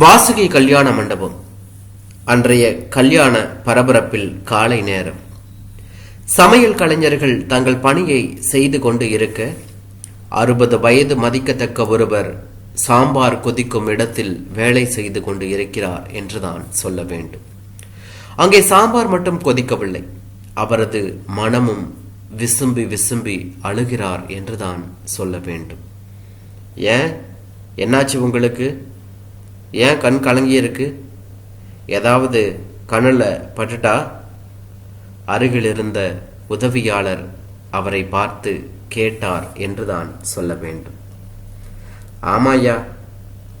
வாசுகி கல்யாண மண்டபம். அன்றைய கல்யாண பரபரப்பில் காலை நேரம். சமையல் கலைஞர்கள் தங்கள் பணியை செய்து கொண்டு இருக்க அறுபது வயது மதிக்கத்தக்க ஒருவர் சாம்பார் கொதிக்கும் இடத்தில் வேலை செய்து கொண்டு இருக்கிறார் என்றுதான் சொல்ல வேண்டும். அங்கே சாம்பார் மட்டும் கொதிக்கவில்லை. அவரது மனமும் விசும்பி விசும்பி அழுகிறார் என்றுதான் சொல்ல வேண்டும். ஏன்? என்னாச்சு உங்களுக்கு? ஏன் கண் கலங்கி இருக்கு? ஏதாவது கண்ணில் பட்டுட்டா? அருகில் இருந்த உதவியாளர் அவரை பார்த்து கேட்டார் என்றுதான் சொல்ல வேண்டும். ஆமாய்யா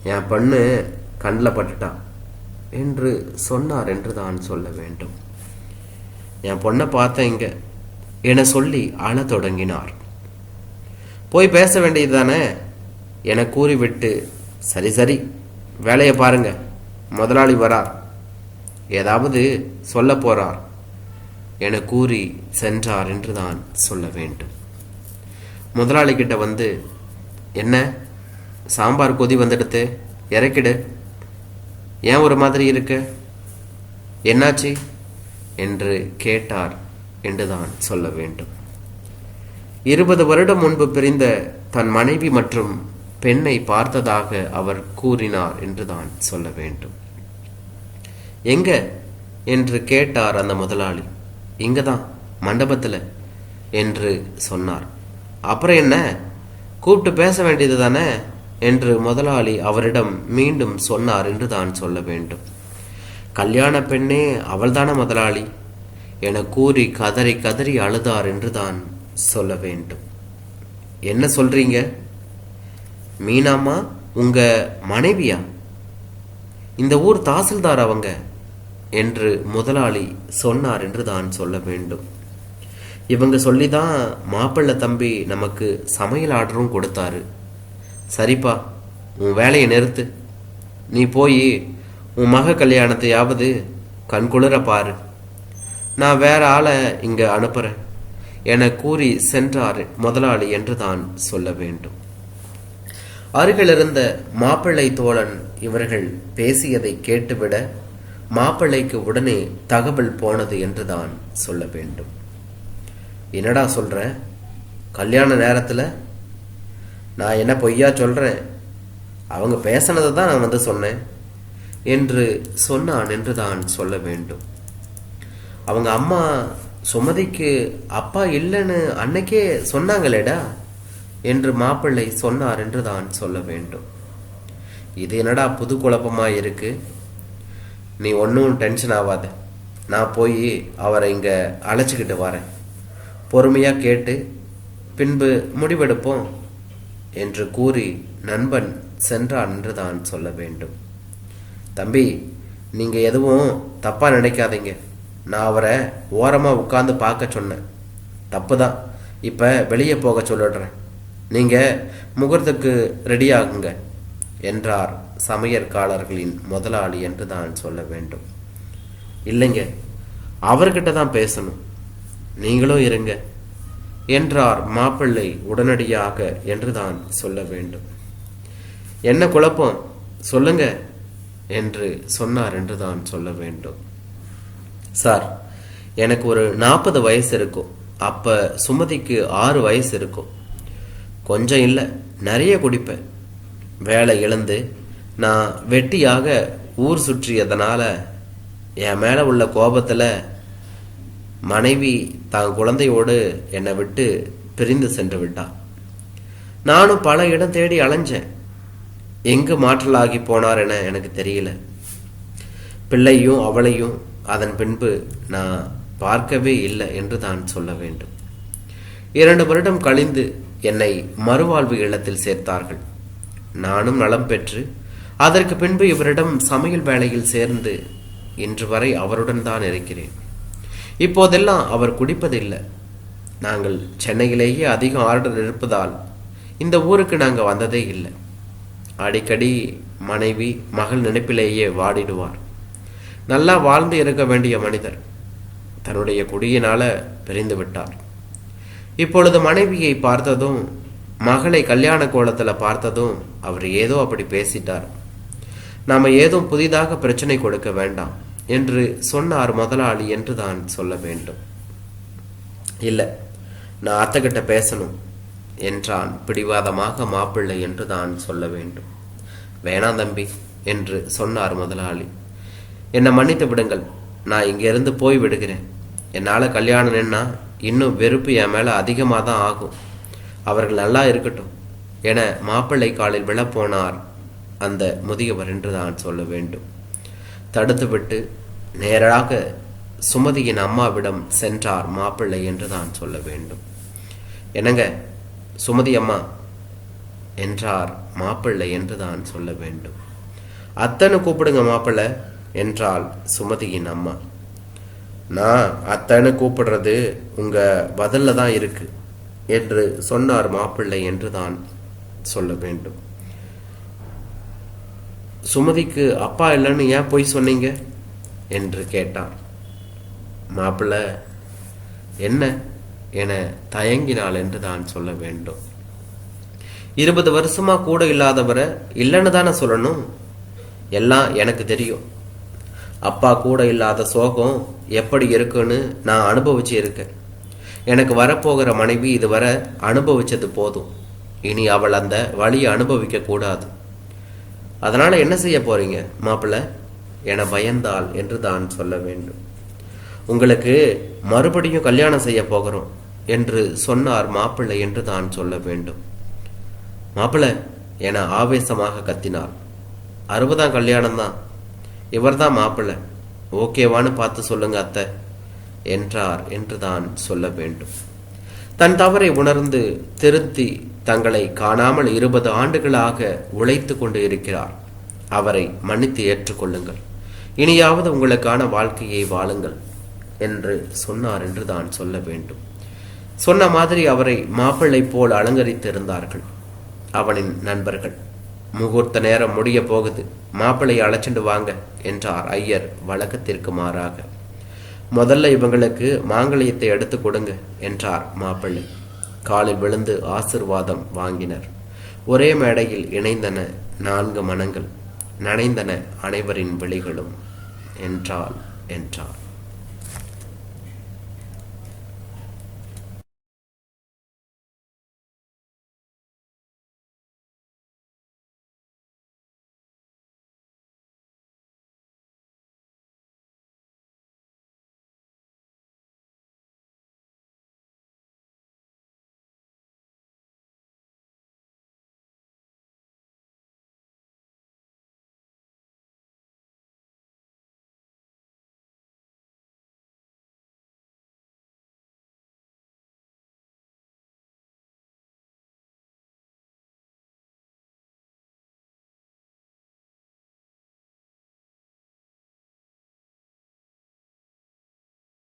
என் பொண்ணு கண்ணில் பட்டுட்டா என்று சொன்னார் என்று தான் சொல்ல வேண்டும். என் பொண்ணை பார்த்தேன் இங்கே என சொல்லி அழ தொடங்கினார். போய் பேச வேண்டியது தானே என கூறிவிட்டு சரி சரி வேலையை பாருங்க. முதலாளி வரார். ஏதாவது சொல்ல போறார். என கூறி சென்றார் என்று தான் சொல்ல வேண்டும். முதலாளி கிட்ட வந்து என்ன? சாம்பார் கொதி வந்துடுத்து. இறக்கிடு. ஏன் ஒரு மாதிரி இருக்கு? என்னாச்சு? என்று கேட்டார் என்றுதான் சொல்ல வேண்டும். இருபது வருடம் முன்பு பிரிந்த தன் மனைவி மற்றும் பெண்ணை பார்த்ததாக அவர் கூறினார் என்றுதான் சொல்ல வேண்டும். எங்க? என்று கேட்டார் அந்த முதலாளி. இங்கதான் மண்டபத்தில் என்று சொன்னார். அப்புறம் என்ன? கூப்பிட்டு பேச வேண்டியது தானே? என்று முதலாளி அவரிடம் மீண்டும் சொன்னார் என்று தான் சொல்ல வேண்டும். கல்யாண பெண்ணே அவள்தான முதலாளி? என கூறி கதறி கதறி அழுதார் என்று தான் சொல்ல வேண்டும். என்ன சொல்றீங்க? மீனாம்மா உங்கள் மனைவியா? இந்த ஊர் தாசில்தார் அவங்க என்று முதலாளி சொன்னார் என்று தான் சொல்ல வேண்டும். இவங்க சொல்லி தான் மாப்பிள்ளை தம்பி நமக்கு சமையல் ஆர்டரும் கொடுத்தாரு. சரிப்பா உன் வேலையை நிறுத்து. நீ போய் உன் மக கல்யாணத்தையாவது கண்குளிர பாரு. நான் வேற ஆளை இங்கே அனுப்புறேன் என கூறி சென்றார் முதலாளி என்று தான் சொல்ல வேண்டும். அருகிலிருந்த மாப்பிள்ளை தோழன் இவர்கள் பேசியதை கேட்டுவிட மாப்பிள்ளைக்கு உடனே தகவல் போனது என்று தான் சொல்ல வேண்டும். என்னடா சொல்ற? கல்யாண நேரத்தில்? நான் என்ன பொய்யா சொல்கிறேன் அவங்க பேசினதை தான் நான் வந்து சொன்னேன் என்று சொன்னான் என்று தான் சொல்ல வேண்டும். அவங்க அம்மா சுமதிக்கு அப்பா இல்லைன்னு அன்னைக்கே சொன்னாங்களேடா. என்று மாப்பிள்ளை சொன்னார் என்று தான் சொல்ல வேண்டும். இது என்னடா புது குழப்பமாக இருக்கு? நீ ஒன்றும் டென்ஷன் ஆகாத நான் போய் அவரை இங்கே அழைச்சிக்கிட்டு வரேன். பொறுமையாக கேட்டு பின்பு முடிவெடுப்போம் என்று கூறி நண்பன் சென்றான் என்று தான் சொல்ல வேண்டும். தம்பி நீங்கள் எதுவும் தப்பாக நினைக்காதீங்க. நான் அவரை ஓரமாக உட்காந்து பார்க்க சொன்னேன். தப்பு தான் இப்போ வெளியே போக சொல்லிடுறேன். நீங்கள் முகூர்த்துக்கு ரெடியாகுங்க என்றார் சமையற்காரர்களின் முதலாளி என்று தான் சொல்ல வேண்டும். இல்லைங்க அவர்கிட்ட தான் பேசணும். நீங்களும் இருங்க என்றார் மாப்பிள்ளை உடனடியாக என்று தான் சொல்ல வேண்டும். என்ன குழப்பம்? சொல்லுங்க என்று சொன்னார் என்று தான் சொல்ல வேண்டும். சார் எனக்கு ஒரு நாற்பது வயசு இருக்கும். அப்ப சுமதிக்கு ஆறு வயசு இருக்கும். கொஞ்சம் இல்லை நிறைய குடிப்பேன். வேலை இழந்து நான் வெட்டியாக ஊர் சுற்றியதனால் என் மேலே உள்ள கோபத்தில் மனைவி தான் குழந்தையோடு என்னை விட்டு பிரிந்து சென்று விட்டான் நானும் பல இடம் தேடி அலைஞ்சேன். எங்கு மாற்றலாகி போனார் என எனக்கு தெரியல. பிள்ளையும் அவளையும் அதன் பின்பு நான் பார்க்கவே இல்லை என்று தான் சொல்ல வேண்டும். இரண்டு வருடம் கழிந்து என்னை மறுவாழ்வு இல்லத்தில் சேர்த்தார்கள். நானும் நலம் பெற்று அதற்கு பின்பு இவரிடம் சமையல் வேலையில் சேர்ந்து இன்று வரை அவருடன் தான் இருக்கிறேன். இப்போதெல்லாம் அவர் குடிப்பதில்லை. நாங்கள் சென்னையிலேயே அதிகம் ஆர்டர் இருப்பதால் இந்த ஊருக்கு நாங்கள் வந்ததே இல்லை. அடிக்கடி மனைவி மகள் நினைப்பிலேயே வாடிடுவார். நல்லா வாழ்ந்து இருக்க வேண்டிய மனிதர் தன்னுடைய குடியினால பிரிந்து விட்டார். இப்பொழுது மனைவியை பார்த்ததும் மகளை கல்யாண கோலத்தில் பார்த்ததும் அவர் ஏதோ அப்படி பேசிட்டார். நாம் ஏதும் புதிதாக பிரச்சனை கொடுக்க வேண்டாம் என்று சொன்னார் முதலாளி என்று தான் சொல்ல வேண்டும். இல்லை நான் அத்தைக்கிட்ட பேசணும் என்றான் பிடிவாதமாக மாப்பிள்ளை என்று தான் சொல்ல வேண்டும். வேணாம் தம்பி என்று சொன்னார் முதலாளி. என்னை மன்னித்து விடுங்கள் நான் இங்கிருந்து போய் விடுகிறேன். என்னால் கல்யாணம் நின்னா இன்னும் வெறுப்பு என் மேலே அதிகமாக தான் ஆகும். அவர்கள் நல்லா இருக்கட்டும் என மாப்பிள்ளை காலில் விழப்போனார் அந்த முதியவர் என்று தான் சொல்ல வேண்டும். தடுத்துவிட்டு நேராக சுமதியின் அம்மாவிடம் சென்றார் மாப்பிள்ளை என்று தான் சொல்ல வேண்டும். என்னங்க சுமதி அம்மா? என்றார் மாப்பிள்ளை என்று தான் சொல்ல வேண்டும். அத்தனை கூப்பிடுங்க மாப்பிள்ளை என்றாள் சுமதியின் அம்மா. நான் அத்தனை கூப்பிடுறது உங்க பதில்ல தான் இருக்கு என்று சொன்னார் மாப்பிள்ளை என்று தான் சொல்ல வேண்டும். சுமதிக்கு அப்பா இல்லைன்னு ஏன் போய் சொன்னீங்க? என்று கேட்டான். மாப்பிள்ளை என்ன? என தயங்கினாள் என்று தான் சொல்ல வேண்டும். இருபது வருஷமா கூட இல்லாதவரை இல்லைன்னு தானே சொல்லணும்? எல்லாம் எனக்கு தெரியும். அப்பா கூட இல்லாத சோகம் எப்படி இருக்குன்னு நான் அனுபவிச்சு இருக்கேன் எனக்கு வரப்போகிற மனைவி இதுவரை அனுபவிச்சது போதும். இனி அவள் அந்த வழியை அனுபவிக்க கூடாது. அதனால் என்ன செய்ய போறீங்க மாப்பிள்ளை? என பயந்தாள் என்று தான் சொல்ல வேண்டும். உங்களுக்கு மறுபடியும் கல்யாணம் செய்ய போகிறோம் என்று சொன்னார் மாப்பிள்ளை என்று தான் சொல்ல வேண்டும். மாப்பிள்ளை என ஆவேசமாக கத்தினாள். அறுபதாம் கல்யாணம் தான் இவர் தான் மாப்பிள்ளை. ஓகேவான்னு பார்த்து சொல்லுங்க அத்தை. என்றார் என்று தான் சொல்ல வேண்டும். தன் தவறை உணர்ந்து திருத்தி தங்களை காணாமல் இருபது ஆண்டுகளாக உழைத்து கொண்டு இருக்கிறார். அவரை மன்னித்து ஏற்றுக்கொள்ளுங்கள். இனியாவது உங்களுக்கான வாழ்க்கையை வாழுங்கள் என்று சொன்னார் என்று தான் சொல்ல வேண்டும். சொன்ன மாதிரி அவரை மாப்பிள்ளை போல் அலங்கரித்திருந்தார்கள் அவனின் நண்பர்கள். முகூர்த்த நேரம் முடிய போகுது. மாப்பிள்ளையை அழைச்சிட்டு வாங்க என்றார் ஐயர் வழக்கத்திற்கு மாறாக. முதல்ல இவங்களுக்கு மாங்கல்யத்தை எடுத்து கொடுங்க என்றார் மாப்பிள்ளை. காலில் விழுந்து ஆசிர்வாதம் வாங்கினர். ஒரே மேடையில் இணைந்தன நான்கு மனங்கள். நனைந்தன அனைவரின் விழிகளும் என்றால் என்றார்.